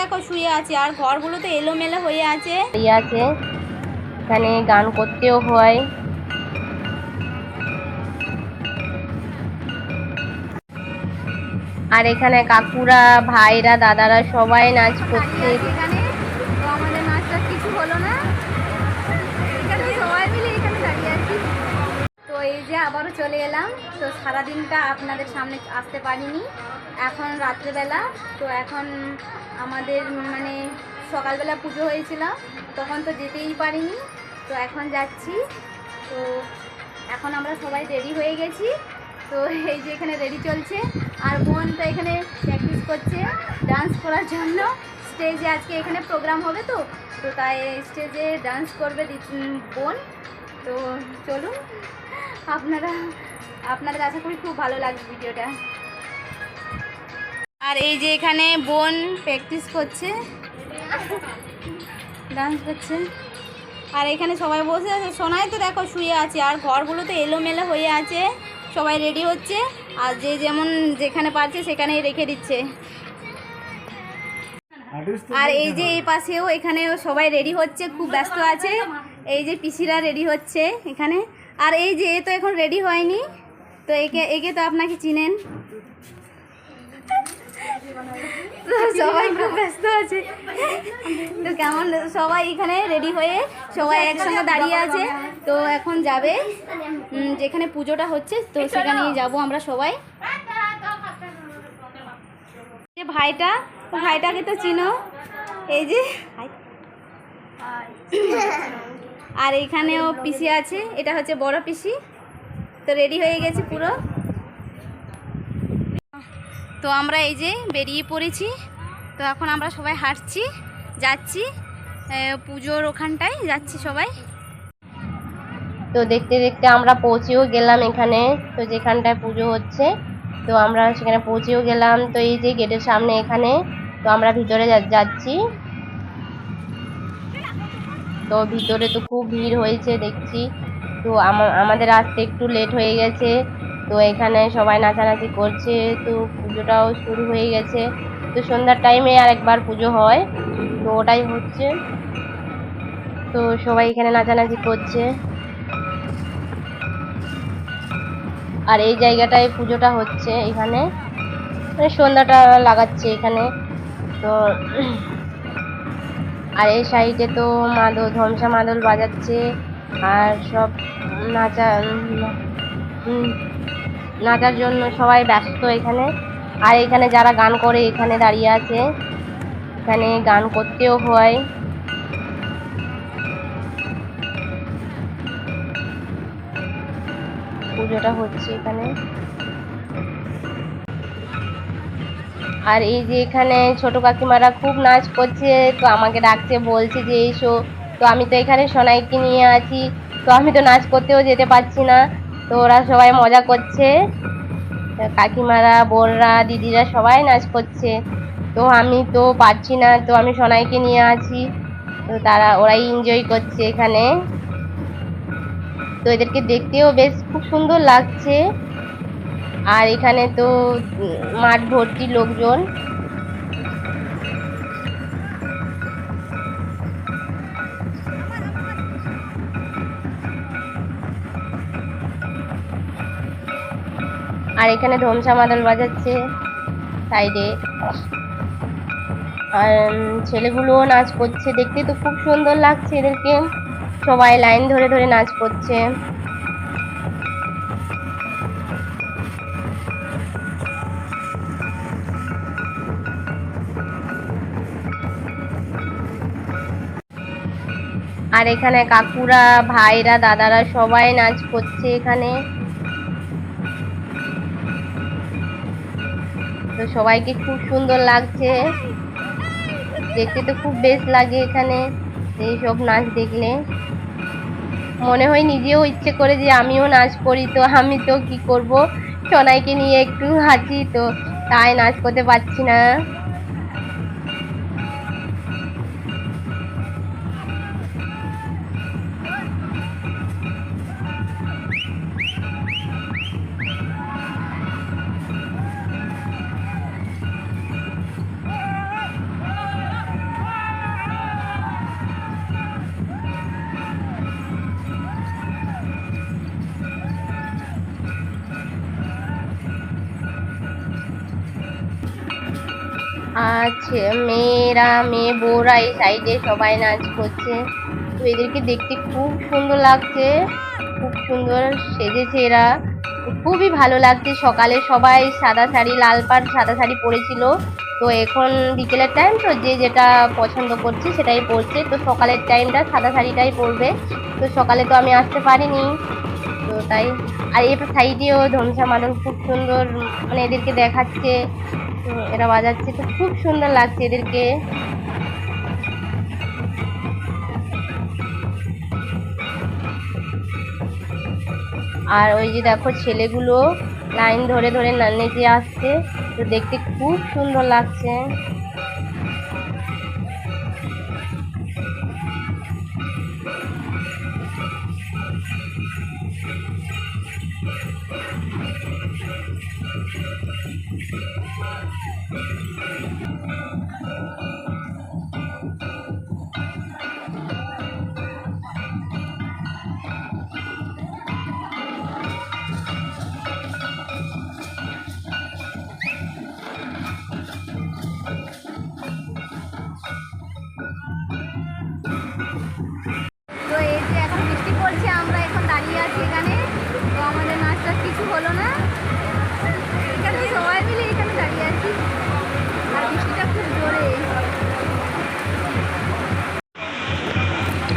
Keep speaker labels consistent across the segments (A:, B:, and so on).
A: দেখো শুয়ে আছে। আর ঘরগুলো তো এলোমেলো হয়ে আছে।
B: আছে। এখানে গান করতেও হয়। আর এখানে কাকুরা ভাইরা দাদারা সবাই নাচ করছে।
A: চলে এলাম। তো সারাদিনটা আপনাদের সামনে আসতে পারিনি। এখন রাত্রেবেলা, তো এখন আমাদের মানে সকালবেলা পুজো হয়েছিল, তখন তো যেতেই পারিনি। তো এখন যাচ্ছি। তো এখন আমরা সবাই রেডি হয়ে গেছি। তো এই যে এখানে রেডি চলছে। আর বোন তো এখানে প্র্যাকটিস করছে ডান্স করার জন্য। স্টেজে আজকে এখানে প্রোগ্রাম হবে তো। তো তাই স্টেজে ডান্স করবে বোন। তো চলুন। আপনারা আপনাদের আশা করি খুব ভালো লাগবে ভিডিওটা। আর এই যে এখানে বোন প্র্যাকটিস করছে ডান্স করছে। আর এখানে সবাই বসে আছে। সোনাই তো দেখো শুয়ে আছে আর ঘরগুলো তো এলোমেলো হয়ে আছে। সবাই রেডি হচ্ছে। আর যে যেমন যেখানে পারছে সেখানেই রেখে দিচ্ছে। আর এই যে এই পাশেও এখানেও সবাই রেডি হচ্ছে খুব ব্যস্ত আছে। এই যে পিসিরা রেডি হচ্ছে এখানে। আর এই যে, এ তো এখন রেডি হয়নি। তো একে একে তো আপনাকে চিনেন। সবাই খুব ব্যস্ত আছে। তো কেমন, সবাই এখানে রেডি হয়ে সবাই একসঙ্গে দাঁড়িয়ে আছে। তো এখন যাবে। যেখানে পুজোটা হচ্ছে, তো সেখানেই যাব আমরা সবাই। ভাইটা, ভাইটাকে তো চিনো। এই যে আর এখানেও পিসি আছে, এটা হচ্ছে বড় পিসি। তো রেডি হয়ে গেছে পুরো। তো আমরা এই যে বেরিয়ে পড়েছি। তো এখন আমরা সবাই হাঁটছি, যাচ্ছি পুজোর ওখানটায় যাচ্ছি সবাই।
B: তো দেখতে দেখতে আমরা পৌঁছেও গেলাম এখানে, তো যেখানটায় পুজো হচ্ছে, তো আমরা সেখানে পৌঁছেও গেলাম। তো এই যে গেটের সামনে এখানে, তো আমরা ভিতরে যাচ্ছি। তো ভিতরে তো খুব ভিড় হয়েছে, দেখছি। তো আমা- আমাদের আসতে একটু লেট হয়ে গেছে। তো এখানে সবাই নাচানাচি করছে, তো পুজোটাও শুরু হয়ে গেছে। তো সন্ধ্যার টাইমে আর একবার পুজো হয়, তো ওটাই হচ্ছে। তো সবাই এখানে নাচানাচি করছে। আর এই জায়গাটায় পুজোটা হচ্ছে এখানে। মানে সন্ধ্যাটা লাগাচ্ছে এখানে। তো আর এই সাইডে তো মাদল ধমসা মাদল বাজাচ্ছে, আর সব নাচা নাচার জন্য সবাই ব্যস্ত এখানে। আর এখানে যারা গান করে, এখানে দাঁড়িয়ে আছে। এখানে গান করতেও হয়। পুজোটা হচ্ছে এখানে। আর এই যে এখানে ছোট কাকিমারা খুব নাচ করছে, তো আমাকে ডাকছে, বলছে যে এসো। তো আমি তো এখানে সোনাইকে নিয়ে আছি, তো আমি তো নাচ করতেও যেতে পারছি না। তো ওরা সবাই মজা করছে। কাকিমারা, বোনরা, দিদিরা সবাই নাচ করছে। তো আমি তো পারছি না, তো আমি সোনাইকে নিয়ে আছি। তো তারা, ওরাই এনজয় করছে এখানে। তো এদেরকে দেখতেও বেশ খুব সুন্দর লাগছে। আর এখানে তো মাঠ ভর্তি লোকজন। আর এখানে ধমসা মাদল বাজাচ্ছে সাইডে। আর ছেলেগুলোও নাচ করছে। দেখতে তো খুব সুন্দর লাগছে এদেরকে। সবাই লাইন ধরে ধরে নাচ করছে। আর এখানে কাকুরা, ভাইরা, দাদারা সবাই নাচ করছে এখানে। তো সবাইকে খুব সুন্দর লাগছে। দেখতে তো খুব বেশ লাগে এখানে এইসব নাচ দেখলে। মনে হয় নিজেও ইচ্ছে করে যে আমিও নাচ করি, তো আমি তো কি করব? সোনাইকে নিয়ে একটু হাঁচি, তো তাই নাচ করতে পারছি না। আর ছে- মেয়েরা, মেয়ে বউরা এই সাইডে সবাই নাচ করছে। তো এদেরকে দেখতে খুব সুন্দর লাগছে। খুব সুন্দর সেজেছে এরা। খুবই ভালো লাগছে। সকালে সবাই সাদা শাড়ি, লাল পাড়, সাদা শাড়ি পরেছিল। তো এখন বিকেলের টাইম তো যে যেটা পছন্দ করছে সেটাই পরছে। তো সকালের টাইমটা সাদা শাড়িটাই পরবে। তো সকালে তো আমি আসতে পারিনি। তো তাই, আর এই সাইডেও ধমসা মাদল খুব সুন্দর মানে এদেরকে দেখাচ্ছে। এরা বাজাচ্ছে, তো খুব সুন্দর লাগছে এদেরকে। আর ওই যে দেখো ছেলেগুলো লাইন ধরে ধরে নেচে আসছে, তো দেখতে খুব সুন্দর লাগছে।
A: তো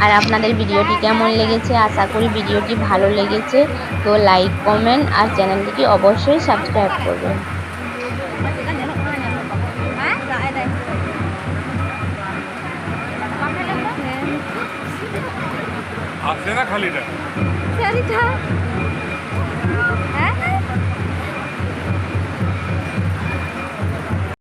A: আর
B: আপনাদের ভিডিওটি কেমন লেগেছে আশা করি ভিডিওটি ভালো লেগেছে। তো লাইক কমেন্ট আর চ্যানেলটিকে অবশ্যই সাবস্ক্রাইব করবেন।
C: আসে না খালিটা।
A: হ্যাঁ